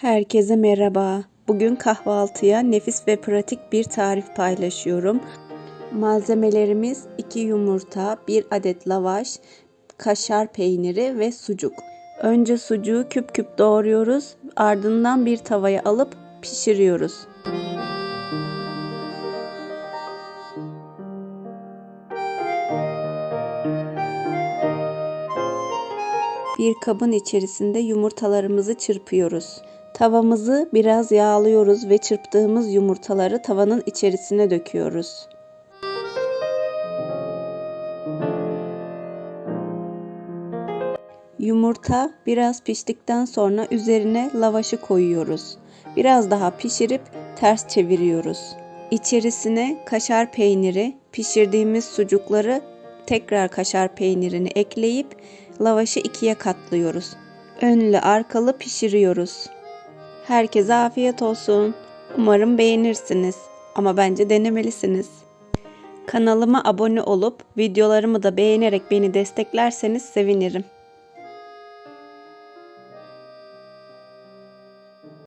Herkese merhaba. Bugün kahvaltıya nefis ve pratik bir tarif paylaşıyorum. Malzemelerimiz 2 yumurta, 1 adet lavaş, kaşar peyniri ve sucuk. Önce sucuğu küp küp doğruyoruz. Ardından bir tavaya alıp pişiriyoruz. Bir kabın içerisinde yumurtalarımızı çırpıyoruz. Tavamızı biraz yağlıyoruz ve çırptığımız yumurtaları tavanın içerisine döküyoruz. Yumurta biraz piştikten sonra üzerine lavaşı koyuyoruz. Biraz daha pişirip ters çeviriyoruz. İçerisine kaşar peyniri, pişirdiğimiz sucukları tekrar kaşar peynirini ekleyip lavaşı ikiye katlıyoruz. Önlü arkalı pişiriyoruz. Herkese afiyet olsun. Umarım beğenirsiniz ama bence denemelisiniz. Kanalıma abone olup videolarımı da beğenerek beni desteklerseniz sevinirim.